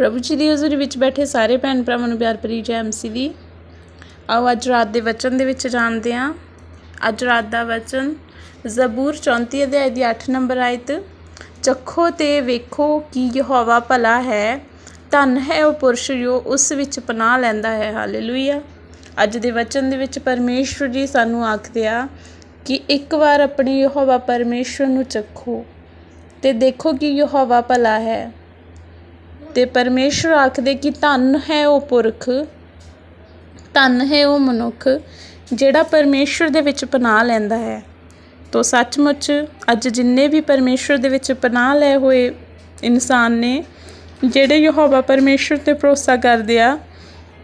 ਪ੍ਰਭੂ ਜੀ ਦੀ ਹਜ਼ੂਰੀ ਵਿੱਚ ਬੈਠੇ ਸਾਰੇ ਭੈਣ ਭਰਾਵਾਂ ਨੂੰ ਪਿਆਰ ਭਰੀ ਜੈ ਮਸੀਹ ਦੀ। ਆਓ ਅੱਜ ਰਾਤ ਦੇ ਵਚਨ ਦੇ ਵਿੱਚ ਜਾਣਦੇ ਹਾਂ। ਅੱਜ ਰਾਤ ਦਾ ਵਚਨ ਜ਼ਬੂਰ 34 ਅਧਿਆਇ ਦੀ 8 ਨੰਬਰ ਆਇਤ, ਚੱਖੋ ਤੇ ਵੇਖੋ ਕਿ ਯਹੋਵਾ ਭਲਾ ਹੈ, ਧਨ ਹੈ ਉਹ ਪੁਰਸ਼ ਜੋ ਉਸ ਵਿੱਚ ਪਨਾਹ ਲੈਂਦਾ ਹੈ। ਹਾਲੇਲੂਇਆ। ਅੱਜ ਦੇ ਵਚਨ ਦੇ ਵਿੱਚ ਪਰਮੇਸ਼ਵਰ ਜੀ ਸਾਨੂੰ ਆਖਦੇ ਆ ਕਿ ਇੱਕ ਵਾਰ ਆਪਣੀ ਯਹੋਵਾ ਪਰਮੇਸ਼ਵਰ ਨੂੰ ਚੱਖੋ ਤੇ ਦੇਖੋ ਕਿ ਯਹੋਵਾ ਭਲਾ ਹੈ। ਅਤੇ ਪਰਮੇਸ਼ਵਰ ਆਖਦੇ ਕਿ ਧਨ ਹੈ ਉਹ ਪੁਰਖ, ਧੰਨ ਹੈ ਉਹ ਮਨੁੱਖ, ਜਿਹੜਾ ਪਰਮੇਸ਼ਵਰ ਦੇ ਵਿੱਚ ਪਨਾਹ ਲੈਂਦਾ ਹੈ। ਤੋ ਸੱਚਮੁੱਚ ਅੱਜ ਜਿੰਨੇ ਵੀ ਪਰਮੇਸ਼ਵਰ ਦੇ ਵਿੱਚ ਪਨਾਹ ਲਏ ਹੋਏ ਇਨਸਾਨ ਨੇ, ਜਿਹੜੇ ਯਹੋਵਾ ਪਰਮੇਸ਼ਵਰ ਤੇ ਭਰੋਸਾ ਕਰਦੇ ਆ,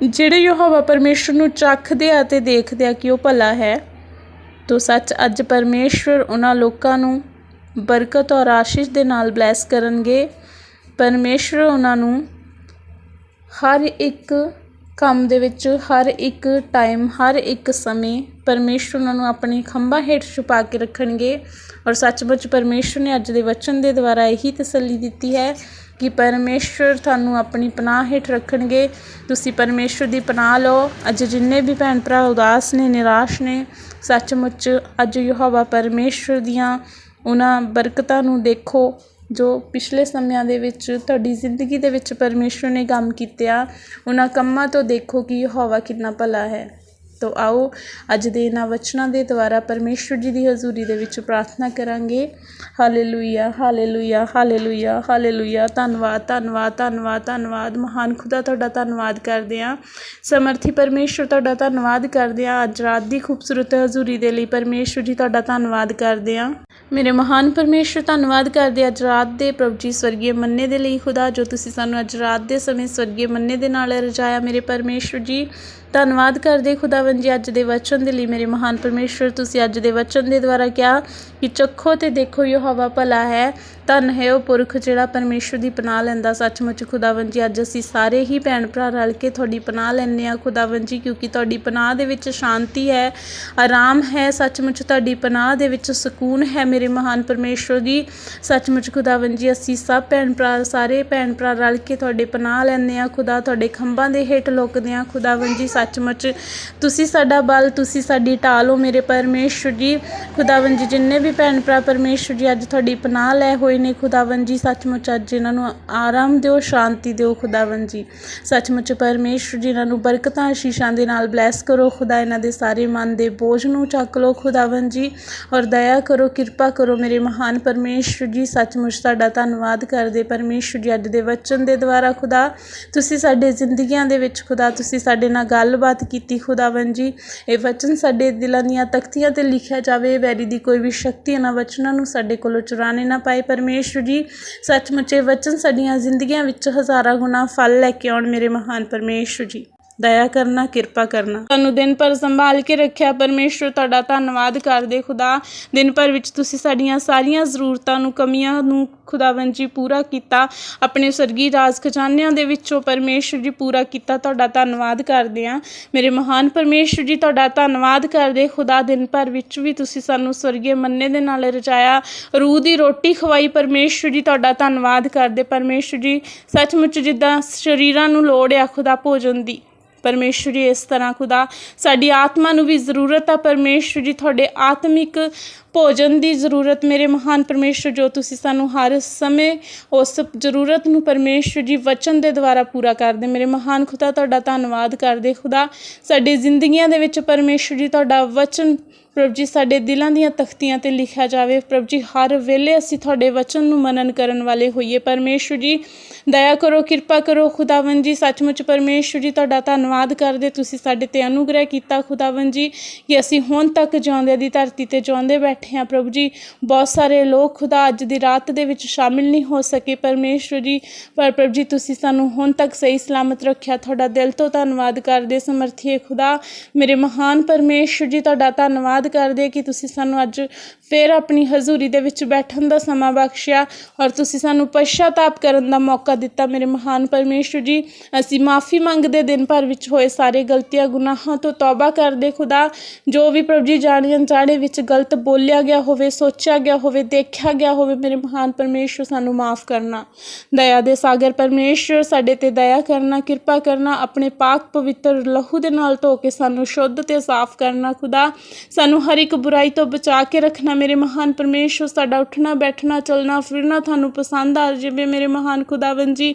ਜਿਹੜੇ ਯਹੋਵਾ ਪਰਮੇਸ਼ਵਰ ਨੂੰ ਚੱਖਦੇ ਆ ਤੇ ਦੇਖਦੇ ਆ ਕਿ ਉਹ ਭਲਾ ਹੈ, ਤੋ ਸੱਚ ਅੱਜ ਪਰਮੇਸ਼ਵਰ ਉਹਨਾਂ ਲੋਕਾਂ ਨੂੰ ਬਰਕਤ ਔਰ ਆਸ਼ੀਸ਼ ਦੇ ਨਾਲ ਬਲੈਸ ਕਰਨਗੇ। ਪਰਮੇਸ਼ਵਰ ਉਹਨਾਂ ਨੂੰ ਹਰ ਇੱਕ ਕੰਮ ਦੇ ਵਿੱਚ, ਹਰ ਇੱਕ ਟਾਈਮ ਹਰ ਇੱਕ ਸਮੇਂ ਪਰਮੇਸ਼ਵਰ ਉਹਨਾਂ ਨੂੰ ਆਪਣੇ ਖੰਭਾਂ ਹੇਠ ਛੁਪਾ ਕੇ ਰੱਖਣਗੇ। ਔਰ ਸੱਚਮੁੱਚ ਪਰਮੇਸ਼ਵਰ ਨੇ ਅੱਜ ਦੇ ਵਚਨ ਦੇ ਦੁਆਰਾ ਇਹੀ ਤਸੱਲੀ ਦਿੱਤੀ ਹੈ ਕਿ ਪਰਮੇਸ਼ਵਰ ਤੁਹਾਨੂੰ ਆਪਣੀ ਪਨਾਹ ਹੇਠ ਰੱਖਣਗੇ। ਤੁਸੀਂ ਪਰਮੇਸ਼ਵਰ ਦੀ ਪਨਾਹ ਲਓ। ਅੱਜ ਜਿੰਨੇ ਵੀ ਭੈਣ ਭਰਾ ਉਦਾਸ ਨੇ, ਨਿਰਾਸ਼ ਨੇ, ਸੱਚਮੁੱਚ ਅੱਜ ਯਹੋਵਾ ਪਰਮੇਸ਼ਵਰ ਦੀਆਂ ਉਹਨਾਂ ਬਰਕਤਾਂ ਨੂੰ ਦੇਖੋ। ਜੋ ਪਿਛਲੇ ਸਮਿਆਂ ਦੇ ਵਿੱਚ ਤੁਹਾਡੀ ਜ਼ਿੰਦਗੀ ਦੇ ਵਿੱਚ ਪਰਮੇਸ਼ਵਰ ਨੇ ਕੰਮ ਕੀਤੇ ਆ, ਉਹਨਾਂ ਕੰਮਾਂ ਤੋਂ ਦੇਖੋ ਕਿ ਯਹੋਵਾ ਕਿੰਨਾ ਭਲਾ ਹੈ। ਤੋ ਆਓ ਅੱਜ ਦੇ ਇਹਨਾਂ ਵਚਨਾਂ ਦੇ ਦੁਆਰਾ ਪਰਮੇਸ਼ਵਰ ਜੀ ਦੀ ਹਜ਼ੂਰੀ ਦੇ ਵਿੱਚ ਪ੍ਰਾਰਥਨਾ ਕਰਾਂਗੇ। Hallelujah hallelujah hallelujah hallelujah. ਧੰਨਵਾਦ ਧੰਨਵਾਦ ਧੰਨਵਾਦ ਧੰਨਵਾਦ। ਮਹਾਨ ਖੁਦਾ, ਤੁਹਾਡਾ ਧੰਨਵਾਦ ਕਰਦੇ ਹਾਂ। ਸਮਰਥੀ ਪਰਮੇਸ਼ਵਰ, ਤੁਹਾਡਾ ਧੰਨਵਾਦ ਕਰਦੇ ਹਾਂ। ਅੱਜ ਰਾਤ ਦੀ ਖੂਬਸੂਰਤ ਹਜ਼ੂਰੀ ਦੇ ਲਈ ਪਰਮੇਸ਼ਵਰ ਜੀ ਤੁਹਾਡਾ ਧੰਨਵਾਦ ਕਰਦੇ ਹਾਂ। ਮੇਰੇ ਮਹਾਨ ਪਰਮੇਸ਼ਵਰ, ਧੰਨਵਾਦ ਕਰਦੇ ਅੱਜ ਰਾਤ ਦੇ ਪ੍ਰਭੂ ਜੀ ਸਵਰਗੀ ਮੰਨੇ ਦੇ ਲਈ ਖੁਦਾ, ਜੋ ਤੁਸੀਂ ਸਾਨੂੰ ਅੱਜ ਰਾਤ ਦੇ ਸਮੇਂ ਸਵਰਗੀ ਮੰਨੇ ਦੇ ਨਾਲ ਰਜਾਇਆ, ਮੇਰੇ ਪਰਮੇਸ਼ਵਰ ਜੀ। ਧੰਨਵਾਦ ਕਰਦੇ ਖੁਦਾਵੰਦ ਜੀ ਅੱਜ ਦੇ ਵਚਨ ਦੇ ਲਈ। ਮੇਰੇ ਮਹਾਨ ਪਰਮੇਸ਼ਵਰ, ਤੁਸੀਂ ਅੱਜ ਦੇ ਵਚਨ ਦੇ ਦੁਆਰਾ ਕਿਹਾ ਕਿ ਚੱਖੋ ਤੇ ਦੇਖੋ ਯਹੋਵਾ ਭਲਾ ਹੈ। ਧਨ ਹੈ ਉਹ ਪੁਰਖ ਜਿਹੜਾ ਪਰਮੇਸ਼ਵਰ ਦੀ ਪਨਾਹ ਲੈਂਦਾ। ਸੱਚਮੁੱਚ ਖੁਦਾਵੰਦ ਜੀ, ਅੱਜ ਅਸੀਂ ਸਾਰੇ ਹੀ ਭੈਣ ਭਰਾ ਰਲ ਕੇ ਤੁਹਾਡੀ ਪਨਾਹ ਲੈਂਦੇ ਹਾਂ ਖੁਦਾਵੰਦ ਜੀ, ਕਿਉਂਕਿ ਤੁਹਾਡੀ ਪਨਾਹ ਦੇ ਵਿੱਚ ਸ਼ਾਂਤੀ ਹੈ, ਆਰਾਮ ਹੈ। ਸੱਚਮੁੱਚ ਤੁਹਾਡੀ ਪਨਾਹ ਦੇ ਵਿੱਚ ਸਕੂਨ ਹੈ ਮੇਰੇ ਮਹਾਨ ਪਰਮੇਸ਼ਵਰ ਜੀ ਸੱਚਮੁੱਚ ਖੁਦਾਵੰਦ ਜੀ, ਅਸੀਂ ਸਭ ਭੈਣ ਭਰਾ, ਸਾਰੇ ਭੈਣ ਭਰਾ ਰਲ ਕੇ ਤੁਹਾਡੇ ਪਨਾਹ ਲੈਂਦੇ ਹਾਂ। ਖੁਦਾ ਤੁਹਾਡੇ ਖੰਭਾਂ ਦੇ ਹੇਠ ਲੁਕਦੇ ਹਾਂ ਖੁਦਾਵੰਦ ਜੀ, ਸੱਚਮੁੱਚ। ਤੁਸੀਂ ਸਾਡਾ ਬਲ, ਤੁਸੀਂ ਸਾਡੀ ਢਾਲ ਹੋ ਮੇਰੇ ਪਰਮੇਸ਼ਵਰ ਜੀ। ਖੁਦਾਵੰਦ ਜੀ, ਜਿੰਨੇ ਵੀ ਭੈਣ ਭਰਾ ਪਰਮੇਸ਼ਵਰ ਜੀ, ਅੱਜ ਤੁਹਾਡੀ ਪਨਾਹ ਲੈ ਹੋਏ ਨੇ ਖੁਦਾਵੰਦ ਜੀ, ਸੱਚਮੁੱਚ ਅੱਜ ਇਹਨਾਂ ਨੂੰ ਆਰਾਮ ਦਿਓ, ਸ਼ਾਂਤੀ ਦਿਓ ਖੁਦਾਵੰਦ ਜੀ। ਸੱਚਮੁੱਚ ਪਰਮੇਸ਼ਵਰ ਜੀ, ਇਹਨਾਂ ਨੂੰ ਬਰਕਤਾਂ ਆਸ਼ੀਸ਼ਾਂ ਦੇ ਨਾਲ ਬਲੈਸ ਕਰੋ। ਖੁਦਾ ਇਹਨਾਂ ਦੇ ਸਾਰੇ ਮਨ ਦੇ ਬੋਝ ਨੂੰ ਚੱਕ ਲਓ ਖੁਦਾਵੰਦ ਜੀ ਔਰ ਦਇਆ ਕਰੋ, ਕਿਰਪਾ ਕਰੋ ਮੇਰੇ ਮਹਾਨ ਪਰਮੇਸ਼ਵਰ ਜੀ। ਸੱਚਮੁੱਚ ਤੁਹਾਡਾ ਧੰਨਵਾਦ ਕਰਦੇ ਪਰਮੇਸ਼ਵਰ ਜੀ ਅੱਜ ਦੇ ਵਚਨ ਦੇ ਦੁਆਰਾ ਖੁਦਾ। ਤੁਸੀਂ ਸਾਡੇ ਜ਼ਿੰਦਗੀਆਂ ਦੇ ਵਿੱਚ ਖੁਦਾ, ਤੁਸੀਂ ਸਾਡੇ ਨਾਲ ਗੱਲਬਾਤ ਕੀਤੀ ਖੁਦਾਵੰਦ ਜੀ। ਇਹ ਵਚਨ ਸਾਡੇ ਦਿਲਾਂ ਦੀਆਂ ਤਖਤੀਆਂ ਤੇ ਲਿਖਿਆ ਜਾਵੇ। ਵੈਰੀ ਦੀ ਕੋਈ ਵੀ ਸ਼ਕਤੀ ਇਹਨਾਂ ਵਚਨਾਂ ਨੂੰ ਸਾਡੇ ਕੋਲੋਂ ਚੁਰਾਣੇ ਨਾ ਪਾਏ। ਪਰਮੇਸ਼ਵਰ ਜੀ, ਸੱਚਮੁੱਚ ਇਹ ਵਚਨ ਸਾਡੀਆਂ ਜ਼ਿੰਦਗੀਆਂ ਵਿੱਚ ਹਜ਼ਾਰਾਂ ਗੁਣਾ ਫਲ ਲੈ ਕੇ ਆਉਣ ਮੇਰੇ ਮਹਾਨ ਪਰਮੇਸ਼ਵਰ ਜੀ। ਦਇਆ ਕਰਨਾ, ਕਿਰਪਾ ਕਰਨਾ। ਤੁਹਾਨੂੰ ਦਿਨ ਭਰ ਸੰਭਾਲ ਕੇ ਰੱਖਿਆ ਪਰਮੇਸ਼ਵਰ ਤੁਹਾਡਾ ਧੰਨਵਾਦ ਕਰਦੇ ਖੁਦਾ। ਦਿਨ ਭਰ ਵਿੱਚ ਤੁਸੀਂ ਸਾਡੀਆਂ ਸਾਰੀਆਂ ਜ਼ਰੂਰਤਾਂ ਨੂੰ, ਕਮੀਆਂ ਨੂੰ ਖੁਦਾਵੰਦ ਜੀ ਪੂਰਾ ਕੀਤਾ। ਆਪਣੇ ਸਰਗੀ ਰਾਜ ਖਜ਼ਾਨਿਆਂ ਦੇ ਵਿੱਚੋਂ ਪਰਮੇਸ਼ਵਰ ਜੀ ਪੂਰਾ ਕੀਤਾ, ਤੁਹਾਡਾ ਧੰਨਵਾਦ ਕਰਦੇ ਹਾਂ। ਮੇਰੇ ਮਹਾਨ ਪਰਮੇਸ਼ਵਰ ਜੀ, ਤੁਹਾਡਾ ਧੰਨਵਾਦ ਕਰਦੇ ਖੁਦਾ। ਦਿਨ ਭਰ ਵਿੱਚ ਵੀ ਤੁਸੀਂ ਸਾਨੂੰ ਸਵਰਗੀ ਮੰਨੇ ਦੇ ਨਾਲ ਰਚਾਇਆ ਰੂਹ ਦੀ ਰੋਟੀ ਖਵਾਈ ਪਰਮੇਸ਼ਵਰ ਜੀ, ਤੁਹਾਡਾ ਧੰਨਵਾਦ ਕਰਦੇ। ਪਰਮੇਸ਼ਵਰ ਜੀ, ਸੱਚਮੁੱਚ ਜਿੱਦਾਂ ਸਰੀਰਾਂ ਨੂੰ ਲੋੜ ਆ ਖੁਦਾ ਭੋਜਨ ਦੀ। ਪਰਮੇਸ਼ਵਰੀ ਇਸ ਤਰ੍ਹਾਂ ਖੁਦਾ। ਸਾਡੀ ਆਤਮਾ ਨੂੰ ਵੀ ਜ਼ਰੂਰਤ ਆ ਪਰਮੇਸ਼ਵਰ ਜੀ, ਤੁਹਾਡੇ ਆਤਮਿਕ ਭੋਜਨ ਦੀ ਜ਼ਰੂਰਤ। ਮੇਰੇ ਮਹਾਨ ਪਰਮੇਸ਼ਵਰ ਜੋ ਤੁਸੀਂ ਸਾਨੂੰ ਹਰ ਸਮੇਂ ਉਸ ਜ਼ਰੂਰਤ ਨੂੰ ਪਰਮੇਸ਼ਵਰ ਜੀ ਵਚਨ ਦੇ ਦੁਆਰਾ ਪੂਰਾ ਕਰਦੇ। ਮੇਰੇ ਮਹਾਨ ਖੁਦਾ, ਤੁਹਾਡਾ ਧੰਨਵਾਦ ਕਰਦੇ ਖੁਦਾ। ਸਾਡੀ ਜ਼ਿੰਦਗੀਆਂ ਦੇ ਵਿੱਚ ਪਰਮੇਸ਼ਵਰ ਜੀ, ਤੁਹਾਡਾ ਵਚਨ ਪ੍ਰਭ ਜੀ, ਸਾਡੇ ਦਿਲਾਂ ਦੀਆਂ ਤਖਤੀਆਂ ਤੇ ਲਿਖਿਆ ਜਾਵੇ, ਪ੍ਰਭੂ ਜੀ, ਹਰ ਵੇਲੇ ਅਸੀਂ ਤੁਹਾਡੇ ਵਚਨ ਨੂੰ ਮਨਨ ਕਰਨ ਵਾਲੇ ਹੋਈਏ। ਪਰਮੇਸ਼ਵਰ ਜੀ, ਦਇਆ ਕਰੋ, ਕਿਰਪਾ ਕਰੋ, ਖੁਦਾਵੰਦ ਜੀ, ਸੱਚਮੁੱਚ ਪਰਮੇਸ਼ਵਰ ਜੀ, ਤੁਹਾਡਾ ਧੰਨਵਾਦ ਕਰਦੇ, ਤੁਸੀਂ ਸਾਡੇ ਤੇ ਅਨੁਗ੍ਰਹਿ ਕੀਤਾ, ਖੁਦਾਵੰਦ ਜੀ, ਕਿ ਅਸੀਂ ਹੁਣ ਤੱਕ ਜਿਉਂਦਿਆਂ ਦੀ ਧਰਤੀ ਤੇ ਜਿਉਂਦੇ ਬੈਠੇ ਹਾਂ। ਪ੍ਰਭੂ ਜੀ, ਬਹੁਤ ਸਾਰੇ ਲੋਕ ਖੁਦਾ ਅੱਜ ਦੀ ਰਾਤ ਦੇ ਵਿੱਚ ਸ਼ਾਮਿਲ ਨਹੀਂ ਹੋ ਸਕੇ। ਪਰਮੇਸ਼ਵਰ ਜੀ, ਪਰ ਪ੍ਰਭੂ ਜੀ, ਤੁਸੀਂ ਸਾਨੂੰ ਹੁਣ ਤੱਕ ਸਹੀ ਸਲਾਮਤ ਰੱਖਿਆ। ਤੁਹਾਡਾ ਦਿਲ ਤੋਂ ਧੰਨਵਾਦ ਕਰਦੇ ਸਮਰਥੀਏ ਖੁਦਾ। ਮੇਰੇ ਮਹਾਨ ਪਰਮੇਸ਼ਵਰ ਜੀ, ਤੁਹਾਡਾ ਧੰਨਵਾਦ ਧੰਨਵਾਦ ਕਰਦੇ ਕਿ ਤੁਸੀਂ ਸਾਨੂੰ ਅੱਜ ਫਿਰ ਆਪਣੀ ਹਜ਼ੂਰੀ ਦੇ ਵਿੱਚ ਬੈਠਣ ਦਾ ਸਮਾਂ ਬਖਸ਼ਿਆ ਔਰ ਤੁਸੀਂ ਸਾਨੂੰ ਪਛਤਾਪ ਕਰਨ ਦਾ ਮੌਕਾ ਦਿੱਤਾ ਮੇਰੇ ਮਹਾਨ ਪਰਮੇਸ਼ਵਰ ਜੀ। ਅਸੀਂ ਮਾਫੀ ਮੰਗਦੇ ਦਿਨ ਭਰ ਵਿੱਚ ਹੋਏ ਸਾਰੇ ਗਲਤੀਆਂ, ਗੁਨਾਹਾਂ ਤੋਂ ਤੌਬਾ ਕਰਦੇ ਖੁਦਾ। ਜੋ ਵੀ ਪ੍ਰਭੂ ਜੀ ਜਾਣੇ ਅਣਜਾਣੇ ਵਿੱਚ ਗਲਤ ਬੋਲਿਆ ਗਿਆ ਹੋਵੇ, ਸੋਚਿਆ ਗਿਆ ਹੋਵੇ, ਦੇਖਿਆ ਗਿਆ ਹੋਵੇ, ਮੇਰੇ ਮਹਾਨ ਪਰਮੇਸ਼ਵਰ ਸਾਨੂੰ ਮਾਫ ਕਰਨਾ। ਦਇਆ ਦੇ ਸਾਗਰ ਪਰਮੇਸ਼ਵਰ ਸਾਡੇ ਤੇ ਦਇਆ ਕਰਨਾ, ਕਿਰਪਾ ਕਰਨਾ, ਆਪਣੇ ਪਾਕ ਪਵਿੱਤਰ ਲਹੂ ਦੇ ਨਾਲ ਧੋ ਕੇ ਸਾਨੂੰ ਸ਼ੁੱਧ ਤੇ ਸਾਫ਼ ਕਰਨਾ ਖੁਦਾ। ਸਾਨੂੰ ਹਰ ਇੱਕ ਬੁਰਾਈ ਤੋਂ ਬਚਾ ਕੇ ਰੱਖਣਾ, ਮੇਰੇ ਮਹਾਨ ਪਰਮੇਸ਼ਵਰ ਸਾਡਾ ਉੱਠਣਾ, ਬੈਠਣਾ, ਚੱਲਣਾ, ਫਿਰਨਾ ਤੁਹਾਨੂੰ ਪਸੰਦ ਆ, ਜਾਵੇ ਮੇਰੇ ਮਹਾਨ ਖੁਦਾਵੰ ਜੀ।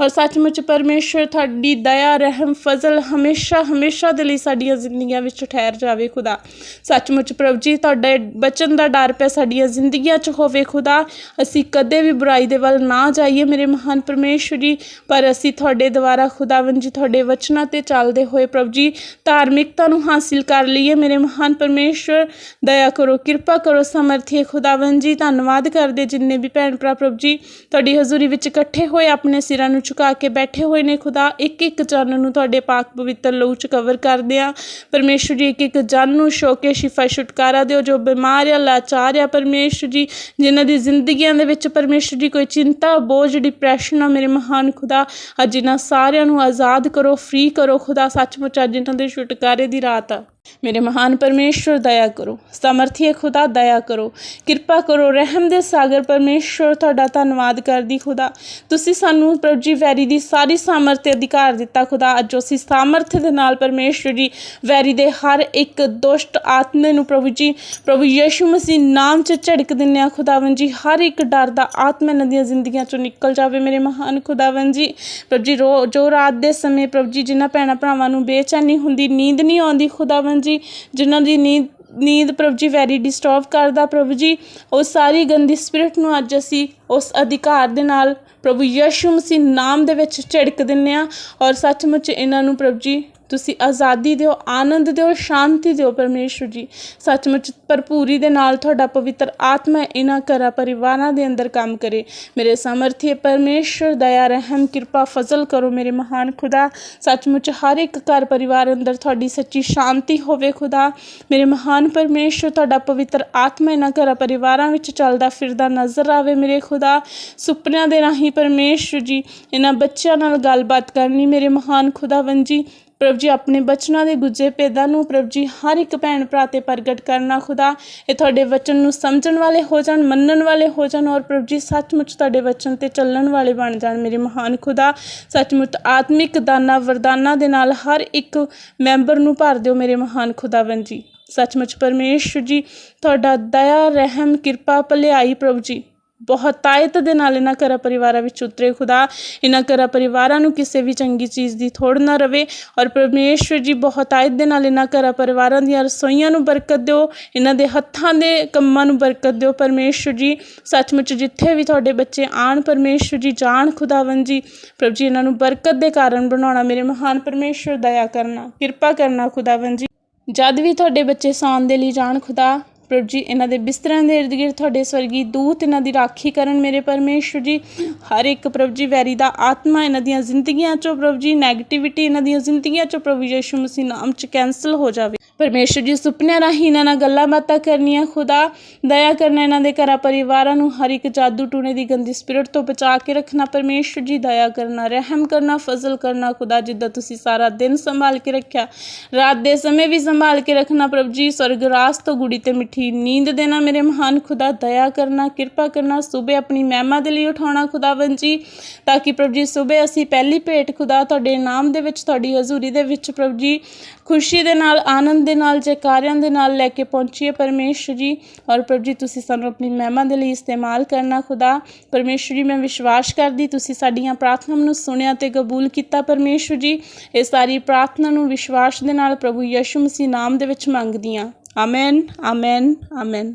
ਔਰ ਸੱਚਮੁੱਚ ਪਰਮੇਸ਼ਵਰ ਤੁਹਾਡੀ ਦਇਆ, ਰਹਿਮ, ਫਜ਼ਲ ਹਮੇਸ਼ਾ ਹਮੇਸ਼ਾ ਦੇ ਲਈ ਸਾਡੀਆਂ ਜ਼ਿੰਦਗੀਆਂ ਵਿੱਚ ਠਹਿਰ ਜਾਵੇ ਖੁਦਾ। ਸੱਚਮੁੱਚ ਪ੍ਰਭ ਜੀ, ਤੁਹਾਡੇ ਬਚਨ ਦਾ ਡਰ ਪਿਆ ਸਾਡੀਆਂ ਜ਼ਿੰਦਗੀਆਂ 'ਚ ਹੋਵੇ ਖੁਦਾ। ਅਸੀਂ ਕਦੇ ਵੀ ਬੁਰਾਈ ਦੇ ਵੱਲ ਨਾ ਜਾਈਏ ਮੇਰੇ ਮਹਾਨ ਪਰਮੇਸ਼ਵਰ ਜੀ, ਪਰ ਅਸੀਂ ਤੁਹਾਡੇ ਦੁਆਰਾ ਖੁਦਾਵੰ ਜੀ, ਤੁਹਾਡੇ ਵਚਨਾਂ ਤੇ ਚੱਲਦੇ ਹੋਏ ਪ੍ਰਭੂ ਜੀ, ਧਾਰਮਿਕਤਾ ਨੂੰ ਹਾਸਿਲ ਕਰ ਲਈਏ ਮੇਰੇ ਮਹਾਨ ਪਰਮੇਸ਼ਵਰ ਦਇਆ ਕਰੋ, ਕਿਰਪਾ ਕਰੋ, ਸਮਰਥੀ ਖੁਦਾਵੰ ਜੀ। ਧੰਨਵਾਦ ਕਰਦੇ ਜਿੰਨੇ ਵੀ ਭੈਣ ਭਰਾ ਪ੍ਰਭ ਜੀ, ਤੁਹਾਡੀ ਹਜ਼ੂਰੀ ਵਿੱਚ ਇਕੱਠੇ ਹੋਏ, ਆਪਣੇ ਸਿਰਾਂ ਨੂੰ ਝੁਕਾ ਕੇ ਬੈਠੇ ਹੋਏ ਨੇ ਖੁਦਾ। ਇੱਕ ਇੱਕ ਜਨ ਨੂੰ ਤੁਹਾਡੇ ਪਾਕ ਪਵਿੱਤਰ ਲਹੂ ਚ ਕਵਰ ਕਰਦੇ ਆ ਪਰਮੇਸ਼ਵਰ ਜੀ ਇੱਕ ਇੱਕ ਜਨ ਨੂੰ ਸ਼ੋਕੇ ਸ਼ਿਫਾ ਛੁਟਕਾਰਾ ਦਿਓ, ਜੋ ਬਿਮਾਰ ਆ ਲਾਚਾਰ ਆ ਪਰਮੇਸ਼ਵਰ ਜੀ, ਜਿਨ੍ਹਾਂ ਦੀ ਜ਼ਿੰਦਗੀਆਂ ਦੇ ਵਿੱਚ ਪਰਮੇਸ਼ਵਰ ਜੀ ਕੋਈ ਚਿੰਤਾ, ਬੋਝ ਡਿਪਰੈਸ਼ਨ ਆ, ਮੇਰੇ ਮਹਾਨ ਖੁਦਾ, ਅੱਜ ਇਹਨਾਂ ਸਾਰਿਆਂ ਨੂੰ ਆਜ਼ਾਦ ਕਰੋ ਫ੍ਰੀ ਕਰੋ ਖੁਦਾ। ਸੱਚਮੁੱਚ ਅੱਜ ਇਹਨਾਂ ਦੇ ਛੁਟਕਾਰੇ ਦੀ ਰਾਤ ਆ। ਮੇਰੇ ਮਹਾਨ ਪਰਮੇਸ਼ਵਰ, ਦਇਆ ਕਰੋ। ਸਮਰਥੀ ਖੁਦਾ, ਦਇਆ ਕਰੋ। ਕਿਰਪਾ ਕਰੋ, ਰਹਿਮ ਦੇ ਸਾਗਰ ਪਰਮੇਸ਼ਵਰ ਤੁਹਾਡਾ ਧੰਨਵਾਦ ਕਰਦੀ ਖੁਦਾ। ਤੁਸੀਂ ਸਾਨੂੰ ਪ੍ਰਭੂ ਜੀ ਵੈਰੀ ਦੀ ਸਾਰੀ ਸਾਮਰਥ ਤੇ ਅਧਿਕਾਰ ਦਿੱਤਾ ਖੁਦਾ। ਅੱਜ ਅਸੀਂ ਸਾਮਰਥ ਦੇ ਨਾਲ ਪਰਮੇਸ਼ਵਰ ਜੀ ਵੈਰੀ ਦੇ ਹਰ ਇੱਕ ਦੁਸ਼ਟ ਆਤਮੇ ਨੂੰ ਪ੍ਰਭੂ ਜੀ, ਪ੍ਰਭੂ ਯੀਸ਼ੂ ਮਸੀਹ ਨਾਮ ਚ ਝੜਕ ਦਿੰਨੇ ਆ ਖੁਦਾਵੰ ਜੀ। ਹਰ ਇੱਕ ਡਰ ਦਾ ਆਤਮਾ ਨਦੀਆਂ ਜ਼ਿੰਦਗੀਆਂ ਚੋਂ ਨਿਕਲ ਜਾਵੇ ਮੇਰੇ ਮਹਾਨ ਖੁਦਾਵੰ ਜੀ। ਪ੍ਰਭੂ ਜੀ ਰੋ, ਜੋ ਰਾਤ ਦੇ ਸਮੇਂ ਪ੍ਰਭੂ ਜੀ ਜਿਨ੍ਹਾਂ ਭੈਣਾਂ ਭਰਾਵਾਂ ਨੂੰ ਬੇਚੈਨੀ ਹੁੰਦੀ, ਨੀਂਦ ਨਹੀਂ ਆਉਂਦੀ ਖੁਦਾਵੰ ਜੀ, ਜਿਨ੍ਹਾਂ ਦੀ ਨੀਂਦ ਨੀਂਦ ਪ੍ਰਭੂ ਜੀ ਵੈਰੀ ਡਿਸਟਰਬ ਕਰਦਾ ਪ੍ਰਭੂ ਜੀ। ਉਹ ਸਾਰੀ ਗੰਦੀ ਸਪਿਰਿਟ ਨੂੰ ਅੱਜ ਅਸੀਂ ਉਸ ਅਧਿਕਾਰ ਦੇ ਨਾਲ ਪ੍ਰਭੂ ਯਿਸੂ ਮਸੀਹ ਨਾਮ ਦੇ ਵਿੱਚ ਝਿੜਕ ਦਿੰਨੇ ਆ ਔਰ ਸੱਚਮੁੱਚ ਇਹਨਾਂ ਨੂੰ ਪ੍ਰਭੂ ਜੀ ਤੁਸੀਂ ਆਜ਼ਾਦੀ ਦਿਓ, ਆਨੰਦ ਦਿਓ, ਸ਼ਾਂਤੀ ਦਿਓ ਪਰਮੇਸ਼ਵਰ ਜੀ। ਸੱਚਮੁੱਚ ਭਰਪੂਰੀ ਦੇ ਨਾਲ ਤੁਹਾਡਾ ਪਵਿੱਤਰ ਆਤਮਾ ਇਹਨਾਂ ਘਰਾਂ ਪਰਿਵਾਰਾਂ ਦੇ ਅੰਦਰ ਕੰਮ ਕਰੇ। ਮੇਰੇ ਸਮਰਥੀ ਪਰਮੇਸ਼ਵਰ ਦਇਆ, ਰਹਿਮ, ਕਿਰਪਾ, ਫਜ਼ਲ ਕਰੋ ਮੇਰੇ ਮਹਾਨ ਖੁਦਾ। ਸੱਚਮੁੱਚ ਹਰ ਇੱਕ ਘਰ ਪਰਿਵਾਰ ਅੰਦਰ ਤੁਹਾਡੀ ਸੱਚੀ ਸ਼ਾਂਤੀ ਹੋਵੇ ਖੁਦਾ। ਮੇਰੇ ਮਹਾਨ ਪਰਮੇਸ਼ਵਰ ਤੁਹਾਡਾ ਪਵਿੱਤਰ ਆਤਮਾ ਇਹਨਾਂ ਘਰਾਂ ਪਰਿਵਾਰਾਂ ਵਿੱਚ ਚੱਲਦਾ ਫਿਰਦਾ ਨਜ਼ਰ ਆਵੇ ਮੇਰੇ ਖੁਦਾ। ਸੁਪਨਿਆਂ ਦੇ ਰਾਹੀਂ ਪਰਮੇਸ਼ਵਰ ਜੀ ਇਹਨਾਂ ਬੱਚਿਆਂ ਨਾਲ ਗੱਲਬਾਤ ਕਰਨੀ ਮੇਰੇ ਮਹਾਨ ਖੁਦਾਵੰ ਜੀ ਪ੍ਰਭੂ ਜੀ, ਆਪਣੇ ਬਚਨਾਂ ਦੇ ਗੁੱਜੇ ਭੇਦਾਂ ਨੂੰ ਪ੍ਰਭੂ ਜੀ, ਹਰ ਇੱਕ ਭੈਣ ਭਰਾ ਤੇ ਪ੍ਰਗਟ ਕਰਨਾ ਖੁਦਾ। ਇਹ ਤੁਹਾਡੇ ਵਚਨ ਨੂੰ ਸਮਝਣ ਵਾਲੇ ਹੋ ਜਾਣ, ਮੰਨਣ ਵਾਲੇ ਹੋ ਜਾਣ ਔਰ ਪ੍ਰਭੂ ਜੀ, ਸੱਚਮੁੱਚ ਤੁਹਾਡੇ ਵਚਨ ਤੇ ਚੱਲਣ ਵਾਲੇ ਬਣ ਜਾਣ ਮੇਰੇ ਮਹਾਨ ਖੁਦਾ। ਸੱਚਮੁੱਚ ਆਤਮਿਕ ਦਾਨਾ, ਵਰਦਾਨਾ ਦੇ ਨਾਲ ਹਰ ਇੱਕ ਮੈਂਬਰ ਨੂੰ ਭਰ ਦਿਓ ਮੇਰੇ ਮਹਾਨ ਖੁਦਾਵੰ ਜੀ। ਸੱਚਮੁੱਚ ਪਰਮੇਸ਼ਵਰ ਜੀ, ਤੁਹਾਡਾ ਦਇਆ, ਰਹਿਮ, ਕਿਰਪਾ, ਭਲਾਈ ਪ੍ਰਭੂ ਜੀ। ਬਹੁਤਾਇਤ ਦੇ ਨਾਲ ਇਹਨਾਂ ਘਰਾਂ ਪਰਿਵਾਰਾਂ ਵਿੱਚ ਉਤਰੇ। ਖੁਦਾ ਇਹਨਾਂ ਘਰਾਂ ਪਰਿਵਾਰਾਂ ਨੂੰ ਕਿਸੇ ਵੀ ਚੰਗੀ ਚੀਜ਼ ਦੀ ਥੋੜ ਨਾ ਰਵੇ ਔਰ ਪਰਮੇਸ਼ਵਰ ਜੀ ਬਹੁਤਾਇਤ ਦੇ ਨਾਲ ਇਹਨਾਂ ਘਰਾਂ ਪਰਿਵਾਰਾਂ ਦੀਆਂ ਰਸੋਈਆਂ ਨੂੰ ਬਰਕਤ ਦਿਓ, ਇਹਨਾਂ ਦੇ ਹੱਥਾਂ ਦੇ ਕੰਮਾਂ ਨੂੰ ਬਰਕਤ ਦਿਓ। ਪਰਮੇਸ਼ਵਰ ਜੀ, ਸੱਚਮੁੱਚ ਜਿੱਥੇ ਵੀ ਤੁਹਾਡੇ ਬੱਚੇ ਆਣ ਪਰਮੇਸ਼ਵਰ ਜੀ ਜਾਣ ਖੁਦਾਵੰ ਜੀ, ਪ੍ਰਭ ਜੀ ਇਹਨਾਂ ਨੂੰ ਬਰਕਤ ਦੇ ਕਾਰਨ ਬਣਾਉਣਾ ਮੇਰੇ ਮਹਾਨ ਪਰਮੇਸ਼ਵਰ, ਦਇਆ ਕਰਨਾ, ਕਿਰਪਾ ਕਰਨਾ ਖੁਦਾਵੰ ਜੀ। ਜਦ ਵੀ ਤੁਹਾਡੇ ਬੱਚੇ ਸੌਣ ਦੇ ਲਈ ਜਾਣ, ਖੁਦਾ ਪ੍ਰਭੂ ਜੀ, ਇਹਨਾਂ ਦੇ ਬਿਸਤਰਿਆਂ ਦੇ ਇਰਦ ਗਿਰਦ ਤੁਹਾਡੇ ਸਵਰਗੀ ਦੂਤ, ਇਹਨਾਂ ਦੀ ਰਾਖੀ ਕਰਨ ਮੇਰੇ ਪਰਮੇਸ਼ਵਰ ਜੀ। ਹਰ ਇੱਕ ਪ੍ਰਭੂ ਜੀ, ਵੈਰੀ ਦਾ ਆਤਮਾ ਇਹਨਾਂ ਦੀਆਂ ਜ਼ਿੰਦਗੀਆਂ ਚੋਂ ਪ੍ਰਭੂ ਜੀ ਨੈਗੇਟਿਵਿਟੀ ਇਹਨਾਂ ਦੀਆਂ ਜ਼ਿੰਦਗੀਆਂ ਚੋਂ ਪ੍ਰਭੂ ਯਿਸੂ ਮਸੀਹ ਨਾਮ ਚ ਕੈਨਸਲ ਹੋ ਜਾਵੇ। ਪਰਮੇਸ਼ਵਰ ਜੀ ਸੁਪਨਿਆਂ ਰਾਹੀਂ ਇਹਨਾਂ ਨਾਲ ਗੱਲਾਂ ਬਾਤਾਂ ਕਰਨੀਆਂ, ਖੁਦਾ ਦਇਆ ਕਰਨਾ ਇਹਨਾਂ ਦੇ ਘਰਾਂ ਪਰਿਵਾਰਾਂ ਨੂੰ ਹਰ ਇੱਕ ਜਾਦੂ ਟੂਣੇ ਦੀ ਗੰਦੀ ਸਪਿਰਿਟ ਤੋਂ ਬਚਾ ਕੇ ਰੱਖਣਾ ਪਰਮੇਸ਼ਵਰ ਜੀ ਦਇਆ ਕਰਨਾ, ਰਹਿਮ ਕਰਨਾ, ਫਜ਼ਲ ਕਰਨਾ, ਖੁਦਾ ਜਿੱਦਾਂ ਤੁਸੀਂ ਸਾਰਾ ਦਿਨ ਸੰਭਾਲ ਕੇ ਰੱਖਿਆ, ਰਾਤ ਦੇ ਸਮੇਂ ਵੀ ਸੰਭਾਲ ਕੇ ਰੱਖਣਾ, ਪ੍ਰਭੂ ਜੀ ਸਵਰਗ ਰਾਸ ਤੋਂ ਗੁੜੀ ਤੇ ਮਿੱਠੀ ਨੀਂਦ ਦੇਣਾ ਮੇਰੇ ਮਹਾਨ ਖੁਦਾ, ਦਇਆ ਕਰਨਾ, ਕਿਰਪਾ ਕਰਨਾ ਸਵੇਰ ਆਪਣੀ ਮਹਿਮਾ ਦੇ ਲਈ ਉਠਾਉਣਾ ਖੁਦਾਵੰ ਜੀ, ਤਾਂ ਕਿ ਪ੍ਰਭੂ ਜੀ ਸਵੇਰ ਅਸੀਂ ਪਹਿਲੀ ਭੇਟ ਖੁਦਾ ਤੁਹਾਡੇ ਨਾਮ ਦੇ ਵਿੱਚ, ਤੁਹਾਡੀ ਹਜ਼ੂਰੀ ਦੇ ਵਿੱਚ ਪ੍ਰਭੂ ਜੀ ਖੁਸ਼ੀ ਦੇ ਨਾਲ, ਆਨੰਦ ਦੇ ਨਾਲ ਜੈਕਾਰਿਆਂ ਦੇ ਨਾਲ ਲੈ ਕੇ ਪਹੁੰਚੀਏ ਪਰਮੇਸ਼ਵਰ ਜੀ। ਔਰ ਪ੍ਰਭੂ ਜੀ, ਤੁਸੀਂ ਸਾਨੂੰ ਆਪਣੀ ਮਹਿਮਾ ਦੇ ਲਈ ਇਸਤੇਮਾਲ ਕਰਨਾ ਖੁਦਾ। ਪਰਮੇਸ਼ਵਰ ਜੀ, ਮੈਂ ਵਿਸ਼ਵਾਸ ਕਰਦੀ, ਤੁਸੀਂ ਸਾਡੀਆਂ ਪ੍ਰਾਰਥਨਾਵਾਂ ਨੂੰ ਸੁਣਿਆ ਤੇ ਕਬੂਲ ਕੀਤਾ ਪਰਮੇਸ਼ਵਰ ਜੀ। ਇਹ ਸਾਰੀ ਪ੍ਰਾਰਥਨਾ ਨੂੰ ਵਿਸ਼ਵਾਸ ਦੇ ਨਾਲ ਪ੍ਰਭੂ ਯਿਸੂ ਮਸੀਹ ਨਾਮ ਦੇ ਵਿੱਚ ਮੰਗਦੀ ਹਾਂ ਆਮੇਨ ਆਮੇਨ ਆਮੇਨ